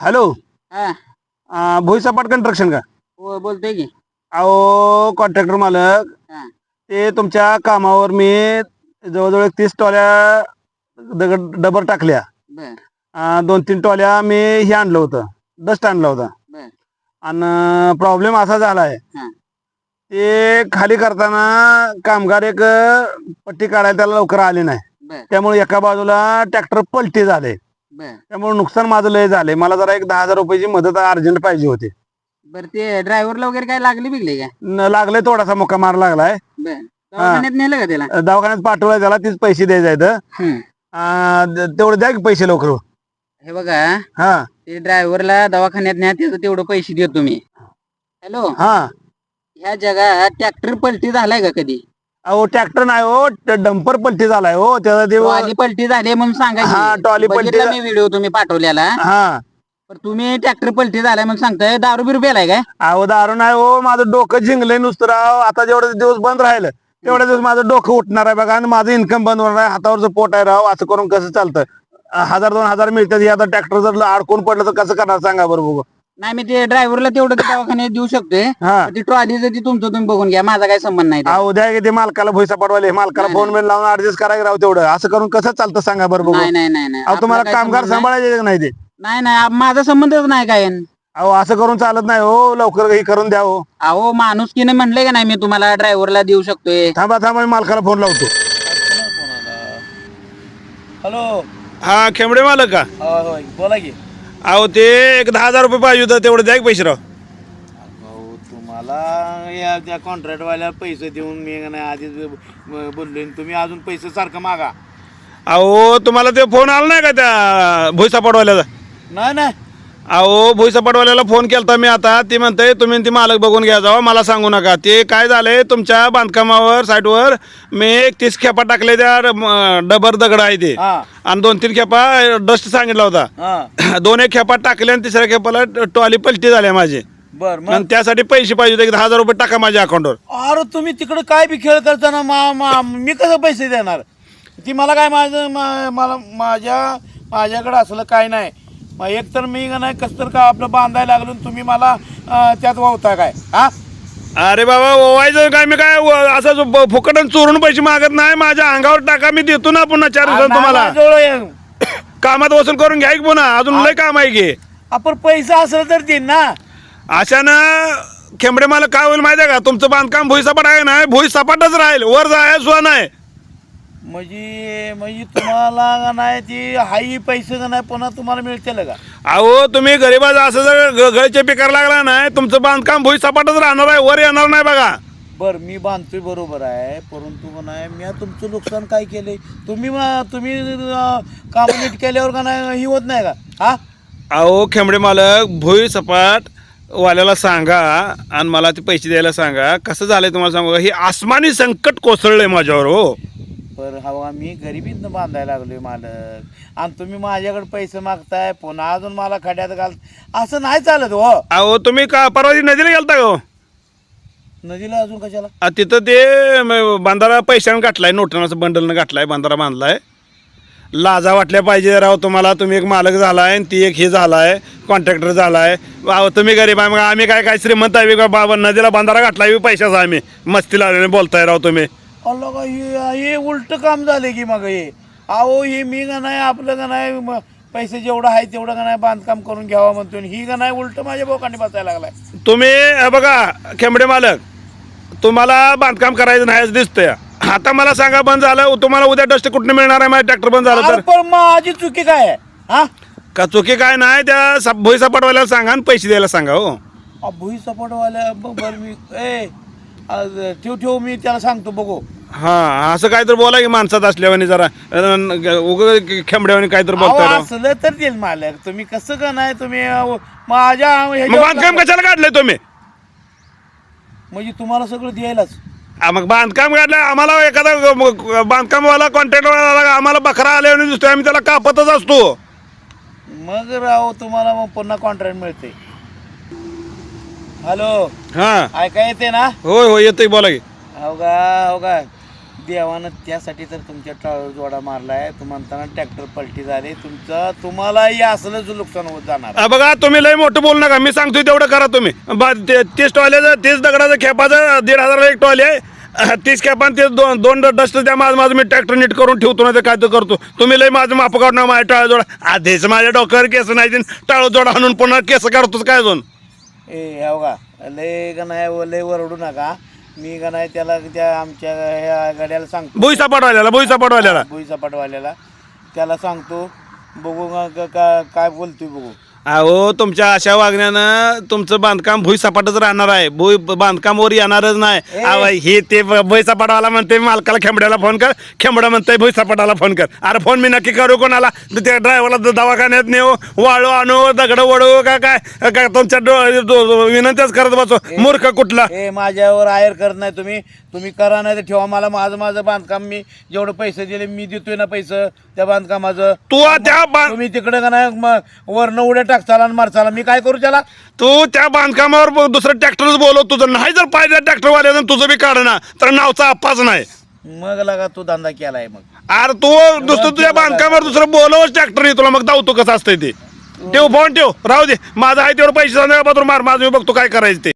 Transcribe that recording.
Hello? हा. अं, भुईसपाट construction का? हो बोलतोय की. अहो कॉन्ट्रॅक्टर मालक. हा. ते तुमच्या कामावर मी जवळजवळ एक तीस टॉल्या दगड डबर टाकल्या. बर. अं, दोन तीन टॉल्या मी हे आणलं होतं. डस्ट आणलं होतं. बर. आणि प्रॉब्लेम असा झाला आहे हा. ते खाली करताना कामगार एक अं, पट्टी काढायला त्याला लवकर आले नाही. बर. त्यामुळे एका बाजूला ट्रॅक्टर पलटी झाले. त्यामुळे नुकसान माझं लय झालंय. मला जरा एक दहा हजार रुपयाची मदत अर्जंट पाहिजे होती. बर ते ड्रायव्हरला वगैरे काय लागली बिगली काय? न लागलंय थोडासा मुक्का मार लागलाय. बर. दवाखान्यात नेलं का त्याला? दवाखान्यात पाठवलाय त्याला तीच पैसे द्यायचे आहेत. हम्म. अं, द- तेवढे द्या की पैसे लवकर. हे बघा हा. ते ड्रायव्हरला दवाखान्यात न्या त्याचं तेवढं पैसे देतो तुम्ही हॅलो? हा. ह्या जगात ट्रॅक्टर पलटी झालाय का कधी? अहो ट्रॅक्टर नाही हो डंपर पलटी झालाय हो त्याचा ते ट्रॉली पलटी झाली म्हणून हा, सांगायची ट्रॉली पलटी बघितला झा- मी व्हिडिओ तुम्ही पाठवलेला. हा. पण तुम्ही ट्रॅक्टर पलटी झालाय म्हणून सांगताय दारू बिरू पेलाय काय? अहो दारू नाही हो माझं डोकं झिंगलंय नुसतं राव. आता जेवढे दिवस बंद राहिलं तेवढे दिवस माझं डोकं उठणार आहे बघा आणि माझं इन्कम बंद होणार आहे हातावरचं पोट आहे राव असं करून कसं चालतं? अं, हजार दोन हजार मिळतात हे आता ट्रॅक्टर जर अडकून पडलं तर कसं करणार सांगा बरं बघू. नाही मी ते ड्रायव्हरला तेवढं ते दवाखान्यात देऊ शकतोय. हा. ती ट्रॉलीचं ती तुमचं तुम्ही बघून घ्या. माझा काय संबंध नाही त्यात. अहो द्या की ते मालकाला भुईसा पडवाले मालकाला फोन बिन लावून ऍडजस्ट करायला राव तेवढं. असं करून कसं चालतं सांगा बरं बघू. नाही नाही नाही नाही. अहो आपला तुम्हाला कामगार संबंध नाही. सांभाळायचे का नाही ते. नाही नाही आप- माझा संबंधच नाही काय. अहो असं करून चालत नाही हो. लवकर हे करून द्या हो. अहो माणुसकीने म्हणले का नाही मी तुम्हाला ड्रायव्हरला देऊ शकतोय. थांबा थांबा मी मालकाला फोन लावतो. हॅलो. हा खेमडे मालक का? होय. बोला की. अहो ते एक दहा हजार रुपये पाहिजे होतं तेवढं द्या की पैसे राव. भाऊ तुम्हाला या त्या कॉन्ट्रॅक्टवाल्याला पैसे देऊन मी नाही आधीच ब- बोललोय आणि तुम्ही अजून पैसे सारखं मागा. अहो तुम्हाला ते फोन आला नाही का त्या भुईसा पडवाल्याचा नाही नाही. अहो भुईसा पडवाल्याला फोन केलता मी आता. ती म्हणते तुम्ही ती मालक बघून घ्या जावा मला सांगू नका. ते काय झालंय तुमच्या बांधकामावर साईडवर मी एक तीस खेपा टाकले त्या डबर दगड आहे ते. आणि दोन तीन खेपा डस्ट सांगितला होता. दोन एक खेपा टाकले आणि तिसऱ्या खेपाला टॉली पलटी झाल्या माझी. बर त्यासाठी पैसे पाहिजे होते दहा हजार रुपये टाका माझ्या अकाउंटवर अरे तुम्ही तिकडे काय बी खेळ करताना मा मा मी कसं पैसे देणार? ती मला काय माझं मला माझ्या माझ्याकडे असलं काय नाही. मग एक तर मी का नाही कसं तर का आपलं बांधायला लागलो आणि तुम्ही मला अं, त्यात वावता काय? हा? अरे बाबा ओवायचं काय? मी काय व- असं जो ब- फुकटन चोरून पैसे मागत नाही. माझ्या अंगावर टाका मी देतो ना पुन्हा चार दिवसात तुम्हाला. ये- कामात वसूल करून घ्या की पुन्हा. अजून लय काम आहे की. आपण पैसा असलं तर देईन ना. अशानं खेंबडे मला काय होईल माहिती आहे का? तुमचं बांधकाम भुई सपाट आहे ना? भुई सपाटच राहील. वर जाय सुद्धा नाही. म्हणजे म्हणजे तुम्हाला का नाही ती हाई पैसे का नाही पुन्हा तुम्हाला मिळतील का? अहो तुम्ही गरीबाचं असं जर ग- गळचे पिकार लागला नाही तुमचं बांधकाम भुई सपाटच राहणार आहे वर येणार नाही बघा. बर मी बांधतोय बरोबर आहे परंतु का नाही मी तुमचं नुकसान काय केलंय? तुम्ही म- तुम्ही काम नीट केल्यावर का नाही ही होत नाही का? हा? अहो खेंबडे मालक भुई सपाट वाल्याला सांगा आणि मला ते पैसे द्यायला सांगा. कसं झालंय तुम्हाला सांगू का? हे आसमानी संकट कोसळलंय माझ्यावर हो. पर हवा मी गरिबीतनं बांधायला लागलोय मालक. आणि तुम्ही माझ्याकडे पैसे मागताय पुन्हा अजून मला खड्यात घाल असं नाही चालत हो. अहो तुम्ही का परवा दिवशी नदीला गेलता का हो? नदीला अजून कशाला? आ, तिथं ते म, बांधारा पैशानं गाठलाय नोटानं बंडलनं गाठलाय बांधारा बांधलाय. लाजा वाटल्या पाहिजे राव तुम्हाला तुम्ही एक मालक झालाय आणि ती एक हे झालाय कॉन्ट्रॅक्टर झालाय. अहो तुम्ही गरीब आहे मग आम्ही काय काय श्रीमंत आहे का बाबा नदीला बांधारा गाठलाय पैशाचा आम्ही. मस्ती लावल्याने बोलताय राव तुम्ही. अल्ला का हे हे उलट काम झाले की मग हे. अहो हे मी का नाही आपलं का नाही पैसे जेवढं आहे तेवढं का नाही बांधकाम करून घ्यावं म्हणतो ही का नाही उलट माझ्या बोकांनी बसायला लागलाय. तुम्ही हे बघा खेंबडे मालक तुम्हाला बांधकाम करायचं नाही असं दिसतंय. आता मला सांगा बंद झालं तुम्हाला उद्या डस्ट कुठनं मिळणार आहे? माझ्या ट्रॅक्टर बंद झालं तर? पण माझी चुकी काय आहे? हा? का चुकी काय नाही त्या सा- भुई सपाटवाल्याला सांगा आणि पैसे द्यायला सांगा हो. अ, भुई सपोर्टवाल्या बरं मी ए ठेव ठेव मी त्याला सांगतो बघू. हा असं काहीतरी बोला की माणसात असल्यावानी जरा उग खेंबड्यावानी काहीतरी अहो, बोलताय राव. असलं तर देईल मालक. तुम्ही कसं का नाही तुम्ही माझ्या मग ह्याच्यावर- बांधकाम कशाला काढलंय तुम्ही? म्हणजे तुम्हाला सगळं द्यायलाच. आ, मग बांधकाम काढलं आम्हाला एखादा ग- बांधकामवाला कॉन्ट्रॅक्टवाला आम्हाला बकरा आल्याने दिसतोय आम्ही त्याला कापतच असतो. मग राव तुम्हाला मग पुन्हा कॉन्ट्रॅक्ट मिळते हॅलो. हा. ऐका येते ना? होय होय येतोय बोला की. हो का हो का. देवानं त्यासाठी तर तुमच्या टाळू जोडा मारलाय. तुम्ही म्हणताना ट्रॅक्टर पलटी झाले. तुमचं तुम्हालाही असलं जो नुकसान होत जाणार. बघा तुम्ही लय मोठं बोलू नका. मी सांगतोय तेवढं करा तुम्ही. बा- ते- तीस टॉयलेचं तीस दगडाचं खेपाचं दीड हजाराला एक टॉयले आहे. तीस खेपान ते दोन दोन डस्ट द्या. माझं माझं मी ट्रॅक्टर नीट करून ठेवतो ना ते काय तर करतो. तुम्ही लय माझं माप काढून ना माझ्या टाळ जोडा. आधीच माझ्या डोक्यावर केस नाही देईन, टाळ जोडा आणून पुन्हा केस काढतोच काय अजून? ए ह्या बघा लय का नाही लय वरडू नका. मी का नाही त्याला त्या आमच्या ह्या गाड्याला सांगतो. भुईसा पाठवायला भुईसा पाठवायला भुईचा पाठवाल्याला त्याला सांगतो. बघू का- का- काय बोलतोय बघू. अहो तुमच्या अशा वागण्यानं तुमचं बांधकाम भुई सपाटच राहणार आहे. भुई बांधकामावर येणारच नाही. अहो, हे ते भुई सपाटाला म्हणते मालकाला खेंबड्याला फोन कर. खेंबडा म्हणते भुई सपाटाला फोन कर. अरे फोन मी नक्की करू कोणाला? तर त्या ड्रायव्हरला दवाखान्यात नेऊ. वाळू आणू दगड वळू का काय? काय तुमच्या डो- डो- विनंत्याच करत बसो. मूर्ख कुठला? ए माझ्यावर आयर करत नाही तुम्ही. तुम्ही करा नाही तर ठेवा मला. माझं माझं बांधकाम मी जेवढं पैसे दिले मी देतोय ना पैसे त्या बांधकामाचं. तू त्या बां- तुम्ही तिकडे का नाही म- वरनं उड्या टाकचाला आणि मारचाला मी काय करू त्याला? तू त्या बांधकामावर ब- दुसरं ट्रॅक्टरच बोलव. तुझं नाही जर पाहिजे ट्रॅक्टरवाल्यानं तुझं बी काढणार तर नावचा अप्पाच नाही. मग लगा तू धंदा केलाय मग. अरे तू दुसरं तुझ्या बांधकामावर दुसरं बोलवच ट्रॅक्टर नाही तुला मग धावतो कसं असतंय ते. ठेव फोन ठेव. राहू दे. माझा आहे तेवढं पैसे संध्याकाळ मार. माझं मी बघतो काय करायचं ते.